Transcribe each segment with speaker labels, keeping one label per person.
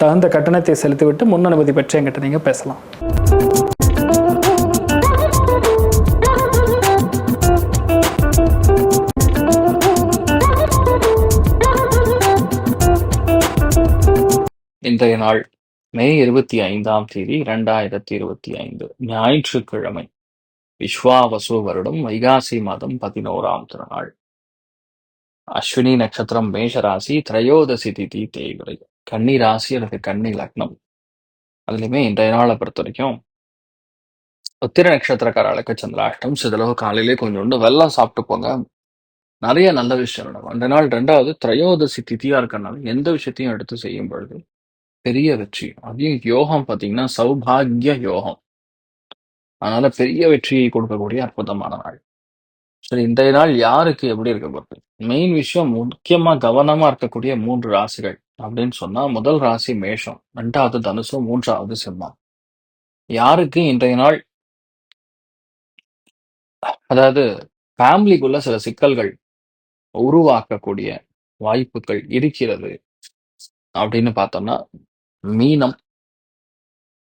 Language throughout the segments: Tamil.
Speaker 1: தகுந்த கட்டணத்தை செலுத்திவிட்டு முன் அனுமதி பெற்று என்கிட்ட நீங்கள் பேசலாம். இன்றைய நாள் மே இருபத்தி ஐந்தாம் தேதி இரண்டாயிரத்தி இருபத்தி ஐந்து ஞாயிற்றுக்கிழமை விஸ்வாவசு வருடம் வைகாசி மாதம் பதினோராம் திருநாள். அஸ்வினி நட்சத்திரம் மேஷராசி திரையோதசி திதி தேய்விரை கன்னி ராசி அல்லது கன்னி லக்னம். அதுலயுமே இன்றைய நாளை பொறுத்த வரைக்கும் உத்திர நட்சத்திரக்காரர்களுக்கு சந்திராஷ்டம் சிதளவு காலையிலே கொஞ்சோண்டு வெள்ளம் சாப்பிட்டு போங்க. நிறைய நல்ல விஷயம் நடக்கும். அந்த நாள் ரெண்டாவது திரையோதசி திதியா இருக்கனால எந்த விஷயத்தையும் எடுத்து செய்யும் பொழுது பெரிய வெற்றி. அதையும் யோகம் பார்த்தீங்கன்னா சௌபாகிய யோகம். அதனால பெரிய வெற்றியை கொடுக்கக்கூடிய அற்புதமான நாள். சரி இன்றைய நாள் யாருக்கு எப்படி இருக்க போகுது? மெயின் விஷயம் முக்கியமா கவனமா இருக்கக்கூடிய மூன்று ராசிகள் அப்படின்னு சொன்னா முதல் ராசி மேஷம் ரெண்டாவது தனுசு மூன்றாவது சிம்மம். யாருக்கு இன்றைய நாள் அதாவது ஃபேமிலிக்குள்ள சில சிக்கல்கள் உருவாக்கக்கூடிய வாய்ப்புகள் இருக்கிறது அப்படின்னு பார்த்தோம்னா மீனம்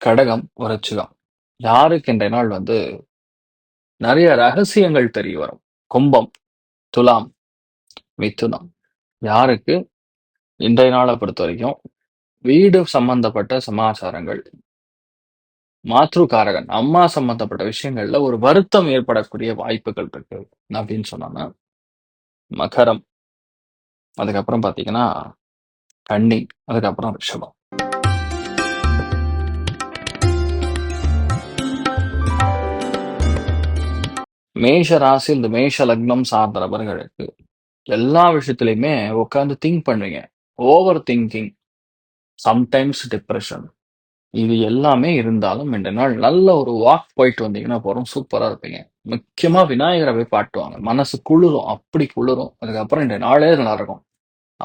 Speaker 1: கடகம் விருச்சிகம். யாருக்கு இன்றைய நாள் வந்து நிறைய ரகசியங்கள் தெரிய வரும். கும்பம் துலாம் மிதுனம். யாருக்கு? இன்றைய நாளை பொறுத்த வரைக்கும் வீடு சம்பந்தப்பட்ட சமாச்சாரங்கள். மாத்ருகாரகன் அம்மா சம்பந்தப்பட்ட விஷயங்கள்ல ஒரு வருத்தம் ஏற்படக்கூடிய வாய்ப்புகள் இருக்கு. அப்படின்னு சொன்னோம்னா மகரம் அதுக்கப்புறம் பாத்தீங்கன்னா கன்னி அதுக்கப்புறம் ரிஷபம். மேஷ ராசி இந்த மேஷ லக்னம் சார்ந்த நபர்களுக்கு எல்லா விஷயத்துலையுமே உட்காந்து திங்க் பண்ணுவீங்க. ஓவர் திங்கிங் சம்டைம்ஸ் டிப்ரெஷன் இது எல்லாமே இருந்தாலும் ரெண்டு நாள் நல்ல ஒரு வாக் போயிட்டு வந்தீங்கன்னா போறோம் சூப்பரா இருப்பீங்க. முக்கியமா விநாயகரை போய் பாட்டுவாங்க மனசு குளிரும் அப்படி குளிரும். அதுக்கப்புறம் ரெண்டு நாளே நல்லா இருக்கும்.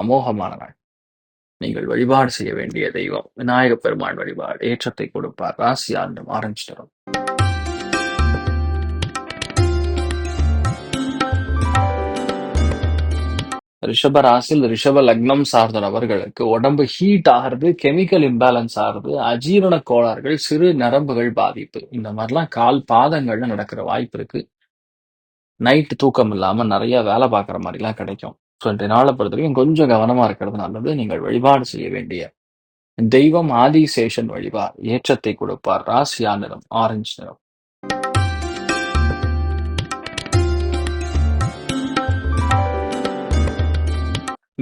Speaker 1: அமோகமான நாள். நீங்கள் வழிபாடு செய்ய வேண்டிய தெய்வம். விநாயக பெருமாள் வழிபாடு ஏற்றத்தை கொடுப்பார். ராசி ஆண்டு ஆரம்பிச்சிட்டு ரிஷப ராசியில் ரிஷப லக்னம் சார்ந்த நபர்களுக்கு உடம்பு ஹீட் ஆகிறது கெமிக்கல் இம்பேலன்ஸ் ஆகிறது அஜீரண கோளாறுகள் சிறு நரம்புகள் பாதிப்பு. இந்த மாதிரிலாம் கால் பாதங்கள்ல நடக்கிற வாய்ப்பு இருக்கு. நைட்டு தூக்கம் இல்லாம நிறைய வேலை பார்க்குற மாதிரிலாம் கிடைக்கும். ஸோ இந்த நாளை பொறுத்த வரைக்கும் கொஞ்சம் கவனமா இருக்கிறது நல்லது. நீங்கள் வழிபாடு செய்ய வேண்டிய தெய்வம் ஆதிசேஷன் வழிபார் ஏற்றத்தை கொடுப்பார். ராசியா நிறம் ஆரஞ்சு நிறம்.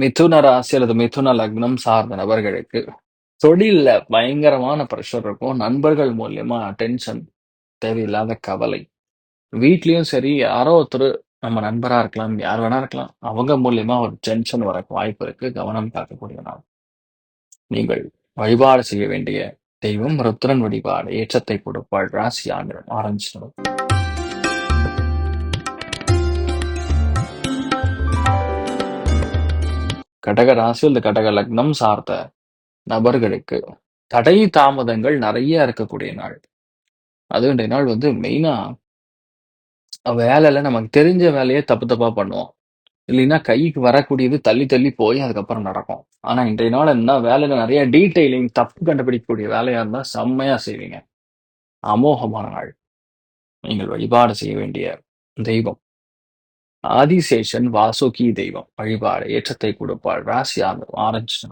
Speaker 1: மிதுன ராசி அல்லது மிதுன லக்னம் சார்ந்த நபர்களுக்கு தொழில்ல பயங்கரமான ப்ரெஷர் இருக்கும். நண்பர்கள் மூலியமா டென்ஷன் தேவையில்லாத கவலை. வீட்லயும் சரி யாரோ ஒருத்தர் நம்ம நண்பரா இருக்கலாம் யார் வேணா இருக்கலாம். அவங்க மூலியமா ஒரு டென்ஷன் வர வாய்ப்பு இருக்கு. கவனம் காக்கக்கூடிய நாள் நீங்கள் வழிபாடு செய்ய வேண்டிய தெய்வம் ருத்ரன் வழிபாடு ஏற்றத்தை கொடுப்பாள் ராசி ஆண்டு ஆரஞ்சு கடக ராசி இந்த கடக லக்னம் சார்ந்த நபர்களுக்கு தடை தாமதங்கள் நிறைய இருக்கக்கூடிய நாள் அதுவும் இன்றைய நாள் வந்து மெயினா வேலையில நமக்கு தெரிஞ்ச வேலையை தப்பு தப்பா பண்ணுவோம். இல்லைன்னா கைக்கு வரக்கூடியது தள்ளி தள்ளி போய் அதுக்கப்புறம் நடக்கும். ஆனா இன்றைய நாள் என்ன வேலையில நிறைய டீட்டெயிலிங் தப்பு கண்டுபிடிக்கக்கூடிய வேலையா இருந்தா செம்மையா செய்வீங்க. அமோகமான நாள். நீங்கள் வழிபாடு செய்ய வேண்டிய தெய்வம் ஆதிசேஷன் வாசுகி தெய்வம் வழிபாடு ஏற்றத்தை கொடுப்பாள் ராசி ஆரஞ்சு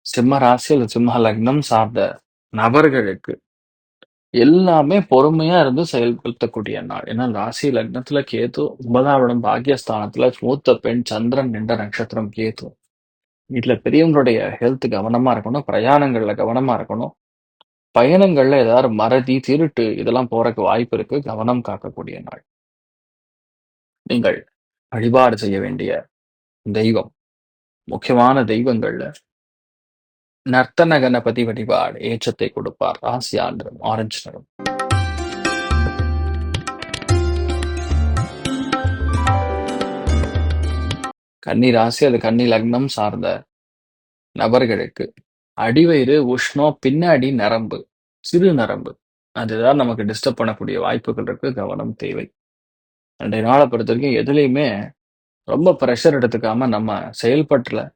Speaker 1: சிம்ம ராசி அல்லது சிம்ம லக்னம் சார்ந்த நபர்களுக்கு எல்லாமே பொறுமையா இருந்து செயல்படுத்தக்கூடிய நாள். ஏன்னா ராசி லக்னத்துல கேது ஒன்பதாம் இடம் பாக்கியஸ்தானத்துல மூத்த பெண் சந்திரன் நின்ற நட்சத்திரம் கேது. வீட்டுல பெரியவங்களுடைய ஹெல்த் கவனமா இருக்கணும் பிரயாணங்கள்ல கவனமா இருக்கணும். பயணங்கள்ல ஏதாவது மறதி திருட்டு இதெல்லாம் போறதுக்கு வாய்ப்பு இருக்கு. கவனம் காக்கக்கூடிய நாள். நீங்கள் வழிபாடு செய்ய வேண்டிய தெய்வம் முக்கியமான தெய்வங்கள்ல நர்த்தன கணபதி வழிபாடு ஏற்றத்தை கொடுப்பார். ராசி ஆண்டிரம் ஆரஞ்சு நிறம் கன்னி ராசி அது கன்னி லக்னம் சார்ந்த நபர்களுக்கு அடிவயிறு உஷ்ணம் பின்னாடி நரம்பு சிறு நரம்பு. அதுதான் நமக்கு டிஸ்டர்ப் பண்ணக்கூடிய வாய்ப்புகள் இருக்கு கவனம் தேவை. அன்றைய நாளை பொறுத்த வரைக்கும் எதுலேயுமே ரொம்ப ப்ரெஷர் எடுத்துக்காம நம்ம செயல்பட்டுல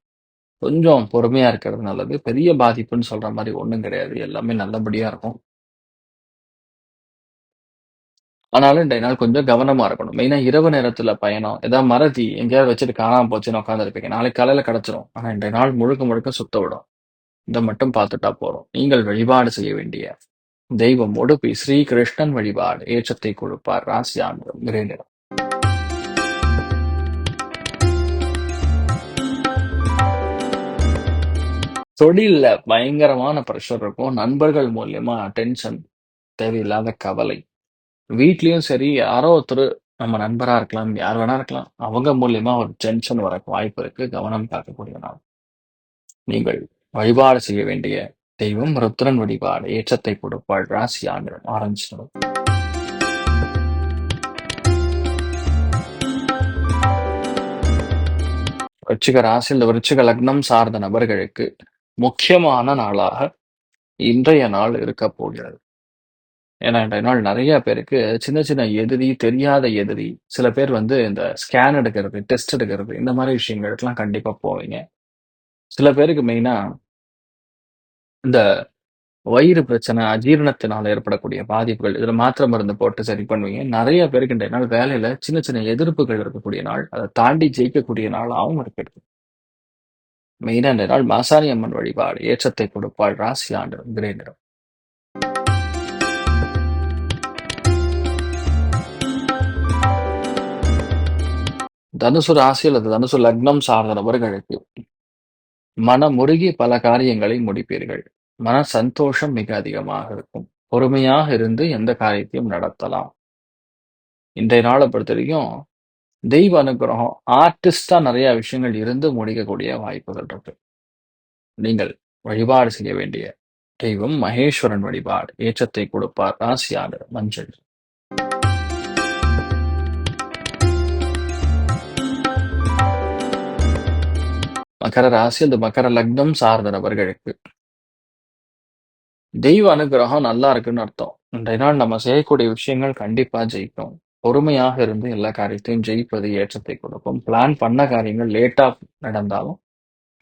Speaker 1: கொஞ்சம் பொறுமையா இருக்கிறது நல்லது. பெரிய பாதிப்புன்னு சொல்ற மாதிரி ஒன்றும் கிடையாது. எல்லாமே நல்லபடியா இருக்கும். ஆனாலும் இன்றைய நாள் கொஞ்சம் கவனமா இருக்கணும். மெயினா இரவு நேரத்துல பயணம். ஏதாவது மறதி எங்கேயாவது வச்சுட்டு காணாம போச்சுன்னு உட்காந்துருப்பீங்க நாளைக்கு காலையில கிடைச்சிரும். ஆனா இன்றைய நாள் முழுக்க முழுக்க சுத்த விடும். இதை மட்டும் பார்த்துட்டா போறோம். நீங்கள் வழிபாடு செய்ய வேண்டிய தெய்வம் உடுப்பி ஸ்ரீ கிருஷ்ணன் வழிபாடு. ஏற்றத்தை கொடுப்பார் ராசி ஆண்டு நிறம் தொழில்ல பயங்கரமான ப்ரெஷர் இருக்கும். நண்பர்கள் மூலியமா டென்ஷன் தேவையில்லாத கவலை. வீட்லயும் சரி யாரோ ஒருத்தர் நம்ம நண்பரா இருக்கலாம் யார் வேணா இருக்கலாம். அவங்க மூலியமா ஒரு டென்ஷன் வர வாய்ப்பு இருக்கு. கவனம் காக்கக்கூடிய நாள் நீங்கள் வழிபாடு செய்ய வேண்டிய தெய்வம் ருத்ரன் வழிபாடு ஏற்றத்தை கொடுப்பாள் ராசி ஆங்கிலம் ஆரஞ்சு நிறம். விருச்சிக ராசி இந்த விருச்சிக லக்னம் சார்ந்த நபர்களுக்கு முக்கியமான நாளாக இன்றைய நாள் இருக்க போகிறது. ஏன்னா இன்றைய நாள் நிறைய பேருக்கு சின்ன சின்ன எதிரி தெரியாத எதிரி சில பேர் வந்து இந்த ஸ்கேன் எடுக்கிறது டெஸ்ட் எடுக்கிறது இந்த மாதிரி விஷயங்களுக்கெல்லாம் கண்டிப்பா போவீங்க. சில பேருக்கு மெயினா இந்த வயிறு பிரச்சனை அஜீரணத்தினால ஏற்படக்கூடிய பாதிப்புகள் இதுல மாத்திரை மருந்து போட்டு சரி பண்ணுவீங்க. நிறைய பேருக்கு இந்த நாள் வேலையில சின்ன சின்ன எதிர்ப்புகள் இருக்கக்கூடிய நாள் அதை தாண்டி ஜெயிக்கக்கூடிய நாளாகவும் இருக்கிறது மெயினா இந்த நாள் மாசாணி அம்மன் வழிபாடு ஏற்றத்தை கொடுப்பாள் ராசி ஆண்டு கிரே நிறம் தனுசு ராசி அல்லது தனுசு லக்னம் சார்ந்த நபர்களுக்கு மனமுருகி பல காரியங்களை முடிப்பீர்கள். மன சந்தோஷம் மிக அதிகமாக இருக்கும். பொறுமையாக இருந்து எந்த காரியத்தையும் நடத்தலாம். இன்றைய நாளை பொறுத்த வரைக்கும் தெய்வ அனுகிரகம் ஆர்டிஸ்டா நிறைய விஷயங்கள் இருந்து முடிக்கக்கூடிய வாய்ப்புகள் இருக்கு. நீங்கள் வழிபாடு செய்ய வேண்டிய தெய்வம் மகேஸ்வரன் வழிபாடு. ஏற்றத்தை கொடுப்பார் ராசியாடு மஞ்சள். மகர ராசி அந்த மகர லக்னம் சார்ந்த நபர்களுக்கு தெய்வ அனுகிரகம் நல்லா இருக்குன்னு அர்த்தம். இன்றைய நாள் நம்ம செய்யக்கூடிய விஷயங்கள் கண்டிப்பா ஜெயிக்கும். பொறுமையாக இருந்து எல்லா காரியத்தையும் ஜெயிப்பது ஏற்றத்தை கொடுக்கும். பிளான் பண்ண காரியங்கள் லேட்டா நடந்தாலும்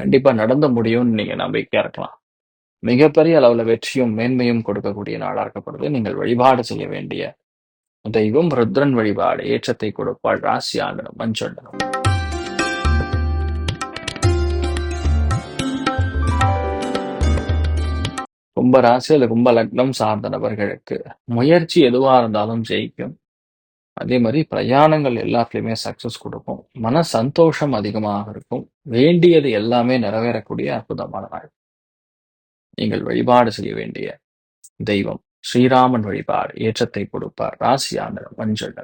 Speaker 1: கண்டிப்பா நடந்து முடியும்னு நீங்க நம்பிக்கையா இருக்கலாம். மிகப்பெரிய அளவுல வெற்றியும் மேன்மையும் கொடுக்கக்கூடிய நாளா இருக்கப்படுது நீங்கள் வழிபாடு செய்ய வேண்டிய தெய்வம் ருத்ரன் வழிபாடு ஏற்றத்தை கொடுப்பாள் ராசி ஆண்டனம் மஞ்சள் கும்ப ராசி அல்லது கும்ப லக்னம் சார்ந்த நபர்களுக்கு முயற்சி எதுவா இருந்தாலும் ஜெயிக்கும். அதே மாதிரி பிரயாணங்கள் எல்லாத்துலயுமே சக்சஸ் கொடுக்கும். மன சந்தோஷம் அதிகமாக இருக்கும். வேண்டியது எல்லாமே நிறைவேறக்கூடிய அற்புதமான நாள். நீங்கள் வழிபாடு செய்ய வேண்டிய தெய்வம் ஸ்ரீராமன் வழிபாடு ஏற்றத்தை கொடுப்பார். ராசியான மஞ்சள்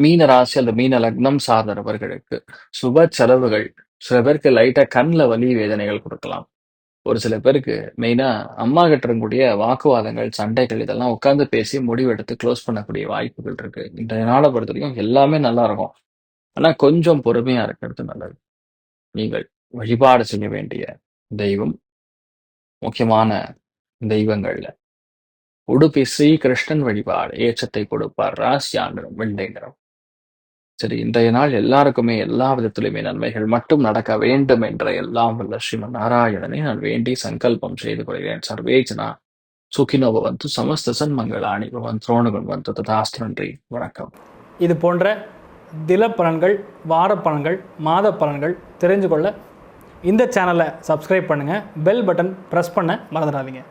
Speaker 1: மீன ராசி அல்லது மீன லக்னம் சார்ந்த நபர்களுக்கு சுப செலவுகள் சில பேருக்கு லைட்டா கண்ணில் வலி வேதனைகள் கொடுக்கலாம். ஒரு சில பேருக்கு மெயினா அம்மா கிட்ட இருக்கக்கூடிய வாக்குவாதங்கள் சண்டைகள் இதெல்லாம் உட்கார்ந்து பேசி முடிவெடுத்து க்ளோஸ் பண்ணக்கூடிய வாய்ப்புகள் இருக்கு. இந்த நாளை பொறுத்த வரைக்கும் எல்லாமே நல்லா இருக்கும் ஆனா கொஞ்சம் பொறுமையா இருக்கிறது நல்லது. நீங்கள் வழிபாடு செய்ய வேண்டிய தெய்வம் முக்கியமான தெய்வங்கள்ல. உடுப்பி ஸ்ரீகிருஷ்ணன் வழிபாடு ஏற்றத்தை கொடுப்பார். ராசியாண்டரும் வெள்ளை நிறம். சரி இன்றைய நாள் எல்லாருக்குமே எல்லா விதத்திலுமே நன்மைகள் மட்டும் நடக்க வேண்டும் என்ற எல்லாம் வல்ல ஸ்ரீமன் நாராயணனை நான் வேண்டி சங்கல்பம் செய்து கொள்கிறேன். சர்வேஜனா சுகினோ பவந்து சமஸ்த சன்மங்களாணி பவன் துரோணுகன் வந்து ததாஸ்து நன்றி வணக்கம்.
Speaker 2: இது போன்ற தில பலன்கள் வார பலன்கள் மாத பலன்கள் தெரிஞ்சு கொள்ள இந்த சேனலை சப்ஸ்கிரைப் பண்ணுங்கள் பெல் பட்டன் ப்ரெஸ் பண்ண மறந்துடாதீங்க.